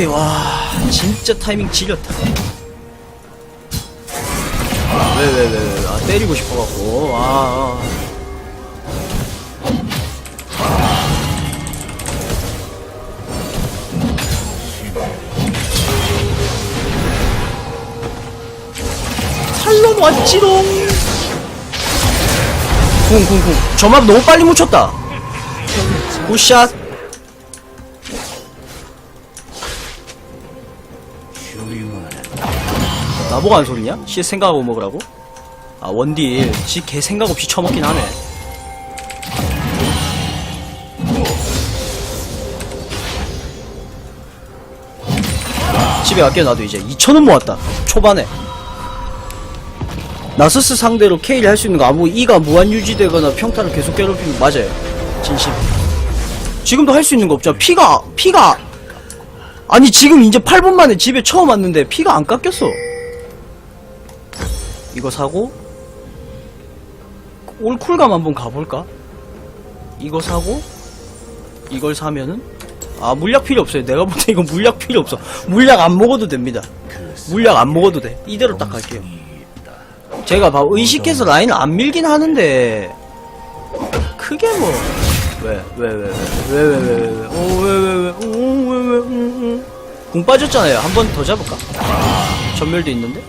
오케이 와 진짜 타이밍 지렸다. 왜왜왜왜아 때리고 싶어갖고 아, 아. 탈론 왔지롱. 쿵쿵쿵. 저만 너무 빨리 묻혔다. 굿샷 나보고 한 소리냐? 씨 생각하고 먹으라고? 아 원딜. 지개 생각 없이 처먹긴 하네. 집에 갈게 나도 이제. 2천원 모았다. 초반에. 나서스 상대로 K를 할 수 있는 거 아무 E가 무한 유지되거나 평타를 계속 괴롭히면 맞아요. 진심. 지금도 할 수 있는 거 없잖아 피가 피가. 아니 지금 이제 8분 만에 집에 처음 왔는데 피가 안 깎였어 이거 사고 올 쿨감 한번 가볼까? 이거 사고 이걸 사면은 아 물약 필요 없어요 내가 볼 때 이거 물약 필요 없어 물약 안 먹어도 됩니다 물약 안 먹어도 돼 이대로 딱 갈게요 제가 봐 의식해서 라인을 안 밀긴 하는데 크게 뭐 왜 왜 왜 왜 왜 왜 왜왜왜오왜왜궁 빠졌잖아요 한 번 더 잡을까 전멸도 있는데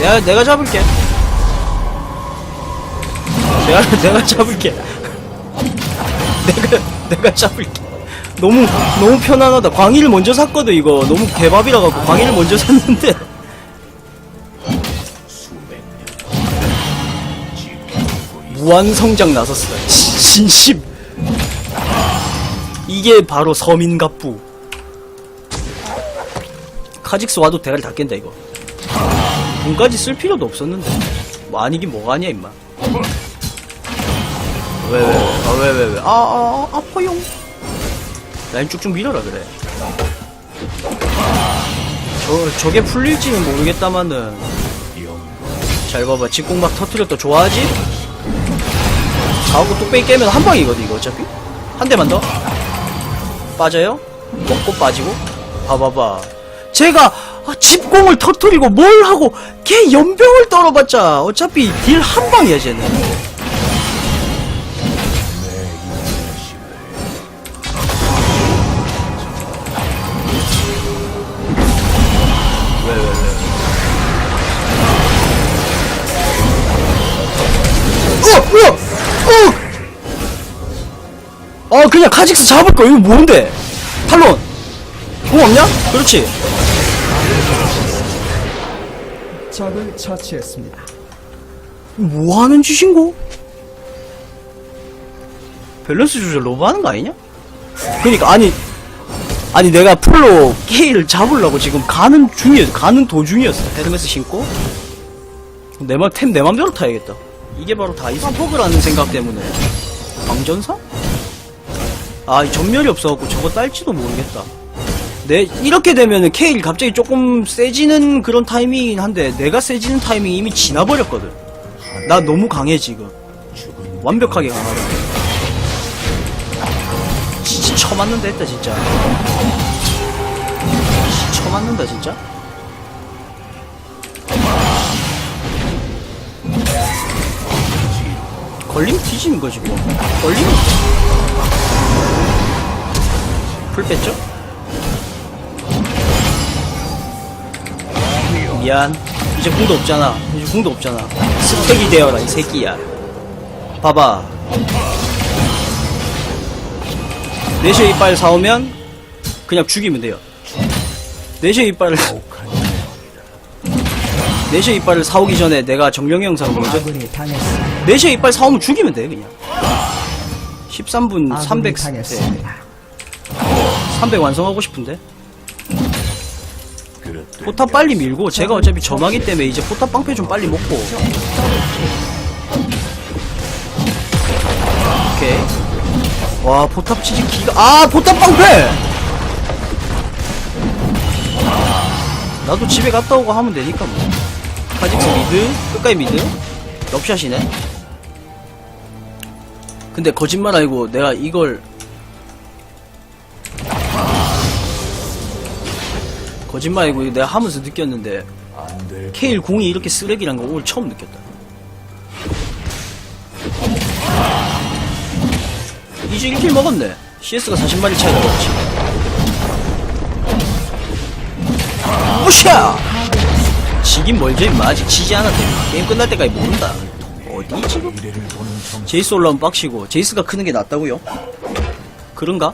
내가 내가 잡을게. 내가 내가 잡을게. 내가 내가 잡을게. 너무 너무 편안하다. 광희를 먼저 샀거든 이거. 너무 개밥이라 갖고 광희를 먼저 샀는데. 무한 성장 나섰어. 진심. 이게 바로 서민갑부. 카직스 와도 대가리 다 깬다 이거 돈까지 쓸 필요도 없었는데. 뭐 아니긴 뭐가 아니야 임마. 왜왜왜 아 왜 왜 왜? 아아 아, 아파용 라인 쭉쭉 밀어라 그래. 저 저게 풀릴지는 모르겠다마는. 잘 봐봐. 직공막 터트렸다 좋아하지? 자하고 뚝배기 깨면 한 방이거든 이거 어차피. 한 대만 더. 빠져요? 먹고 빠지고? 봐봐봐. 제가 아, 집공을 터트리고 뭘 하고 걔 연병을 떨어봤자 어차피 딜 한 방이야 쟤는? 어! 어! 어 그냥 카직스 잡을 거 이거 뭔데? 탈론! 공 없냐? 그렇지 적을 처치했습니다. 뭐 하는 짓인고? 밸런스 조절 너무 하는 거 아니냐? 그니까, 아니, 아니, 내가 풀로 K를 잡으려고 지금 가는 중이었어. 가는 도중이었어. 헤르메스 신고. 내 맘, 템 내 맘대로 타야겠다. 이게 바로 다이소 포그라는 생각 때문에. 광전사? 아, 이 전멸이 없어갖고 저거 딸지도 모르겠다. 내, 이렇게 되면은 K를 갑자기 조금 세지는 그런 타이밍이긴 한데, 내가 세지는 타이밍이 이미 지나버렸거든. 나 너무 강해, 지금. 완벽하게 강하다. 진짜 쳐맞는다 했다. 진짜 쳐맞는다, 진짜. 걸리면 뒤지는 거지, 뭐. 걸리면. 풀 뺐죠? 미안. 이제 궁도 없잖아. 이제 궁도 없잖아. 스펙이 되어라, 이 새끼야. 봐봐. 내셔 이빨 사오면 그냥 죽이면 돼요. 내셔 이빨을 내셔 이빨을 사오기 전에 내가 정령의 영상을 당했습니다. 내셔 이빨 사오면 죽이면 돼 그냥. 13분 아군이 300 네, 당했습니다. 300 완성하고 싶은데. 포탑 빨리 밀고 제가 어차피 전화기 때문에 이제 포탑 빵패 좀 빨리 먹고. 오케이. 와 포탑 치즈 기가 아 포탑 빵패. 나도 집에 갔다 오고 하면 되니까 뭐. 카직스 미드 끝까지 미드. 럽샷이네. 근데 거짓말 아니고 내가 이걸 거짓말 아니고 이거 내가 하면서 느꼈는데 케일 궁이 이렇게 쓰레기란 거 오늘 처음 느꼈다. 이제 1킬 먹었네. CS가 40마리 차이가 났지. 무샤 지긴 뭘죠 임마. 아직 지지 않았대 게임 끝날 때까지 모른다. 어디 지금? 제이스 올라오면 빡치고 제이스가 크는 게 낫다고요? 그런가?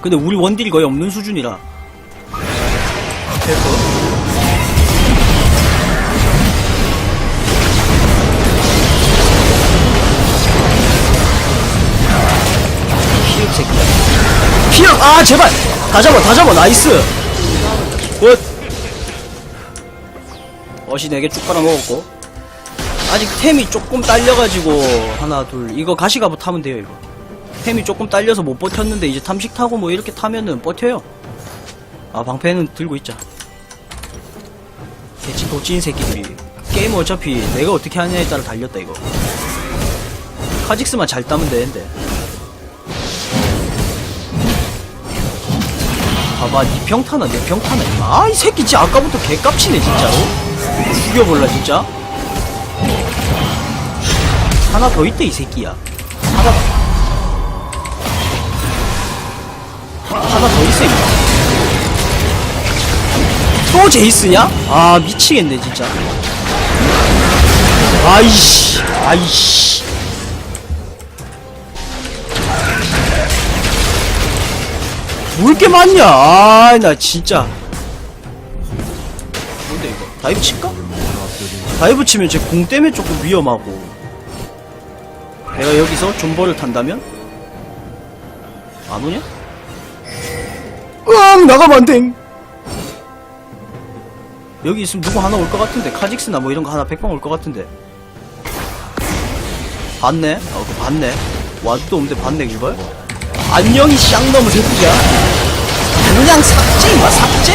근데 우리 원딜이 거의 없는 수준이라. 됐어 피읍 아 제발! 다 잡아 다 잡아 나이스! 굿! 어시 4개 쭉 빨아먹었고. 아직 템이 조금 딸려가지고 하나 둘 이거 가시가부 타면 돼요 이거 템이 조금 딸려서 못 버텼는데 이제 탐식 타고 뭐 이렇게 타면은 버텨요. 아 방패는 들고 있자. 대치 도찐 새끼들이 게임 어차피 내가 어떻게 하냐에 따라 달렸다 이거. 카직스만 잘 따면 되는데. 봐봐 니 평타나 내 평타나 임마. 아이 새끼 진짜 아까부터 개깝치네 진짜로. 죽여볼라 진짜. 하나 더 있대 이 새끼야. 하 임마 또 제이스냐? 아 미치겠네 진짜 아이씨 아이씨 뭘 이렇게 많냐 아 나 진짜 뭔데 이거 다이브 칠까? 다이브 치면 제 공 때문에 조금 위험하고 내가 여기서 존버를 탄다면? 안 오냐? 으앙 나가면 안돼. 여기 있으면 누구 하나 올 것 같은데? 카직스나 뭐 이런 거 하나 백방 올 것 같은데. 봤네? 어 그거 봤네. 와드도 없는데 봤네 이걸? 안녕이 쌍놈의 새끼야 그냥 삭제 임마 삭제.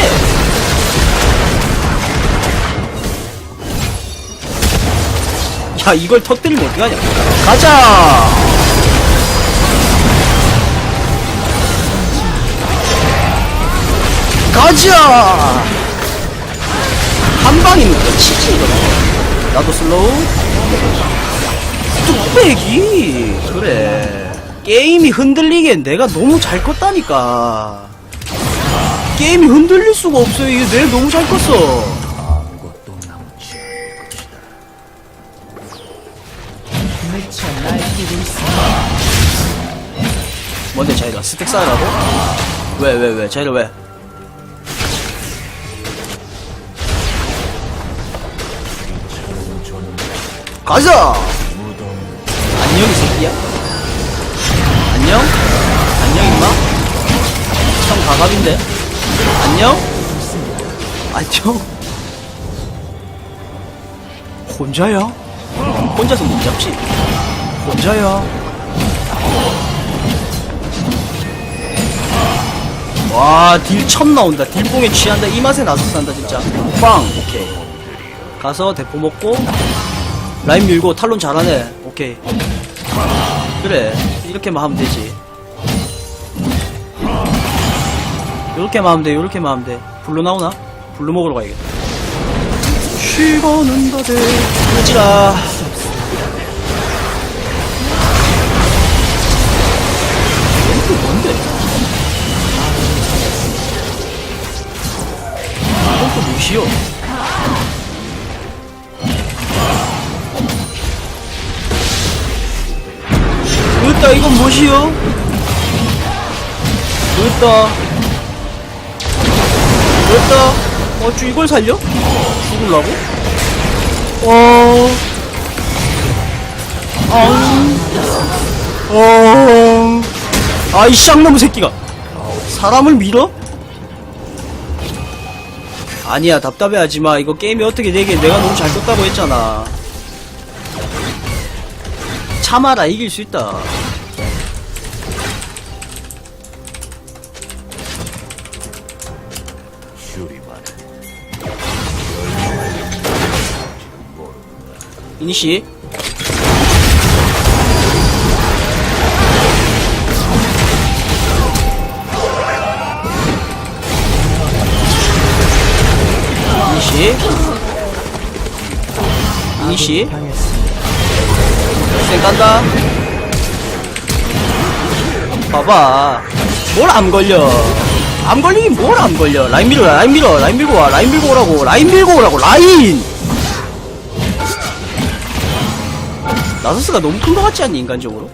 야 이걸 터뜨리면 어떡하냐? 가자 가자! 한 방이면 치지 이거 나도 슬로우. 뚝배기! 그래. 게임이 흔들리기엔 내가 너무 잘 컸다니까. 게임이 흔들릴 수가 없어요. 이게 내가 너무 잘 있습니다. 뭔데 자이라 스택 쌓으라고? 왜 왜 왜? 자이라 왜 가자 안녕 이 새끼야 안녕 안녕 임마 형 가갑인데 안녕 안녕 혼자야 혼자서 못 잡지 혼자야 와, 딜천 나온다. 딜뽕에 취한다. 이 맛에 나서 산다, 진짜. 빵! 오케이. 가서 대포 먹고, 라인 밀고, 탈론 잘하네. 오케이. 그래. 이렇게만 하면 되지. 요렇게만 하면 돼, 요렇게만 하면 돼. 블루 나오나? 블루 먹으러 가야겠다. 쉬고는 다들, 끄지라. 또 뭔데? 이건 또 무시요. 으따 이건 무시요? 으따 으따 어쭈 이걸 살려? 죽을라고? 어... 아... 어... 아이 쌍놈의 새끼가. 사람을 밀어? 아니야 답답해하지마. 이거 게임이 어떻게 되긴 내가 너무 잘 떴다고 했잖아. 참아라 이길 수 있다 이니시. 이니시. 이니시. 쌩 깐다. 봐봐. 뭘 안 걸려? 안 걸리긴 뭘 안 걸려? 라인 밀어 라인 밀어 라인 밀고 와 라인 밀고 오라고 라인 밀고 오라고 라인! 나서스가 너무 큰거 같지 않니 인간적으로?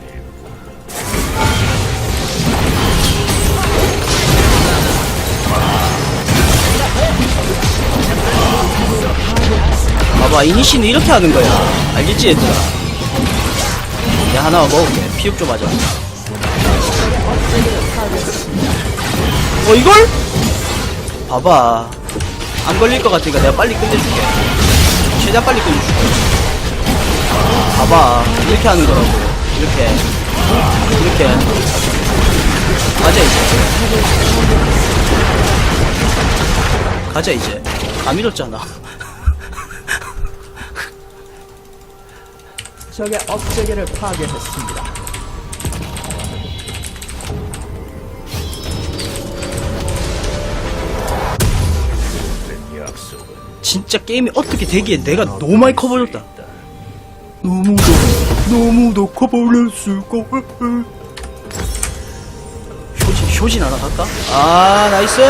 봐봐 이니시는 이렇게 하는 거야. 알겠지 얘들아? 내가 하나 먹을게. 피육 좀 하자. 어 이걸? 봐봐. 안 걸릴 것 같으니까 내가 빨리 끝내줄게. 최대한 빨리 끝내줄게 봐봐. 이렇게 하는 거라고. 이렇게. 이렇게. 가자 이제. 가자 이제. 다 밀었잖아. 적의 업체계를 파괴했습니다. 진짜 게임이 어떻게 되기에 내가 너무 많이 커버렸다. 너무도, 너무도 커버렸을걸. 효진, 효진 하나 갈까? 아, 나이스.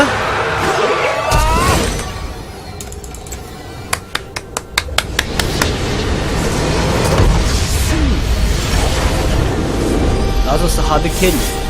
나서스 하드 캐리.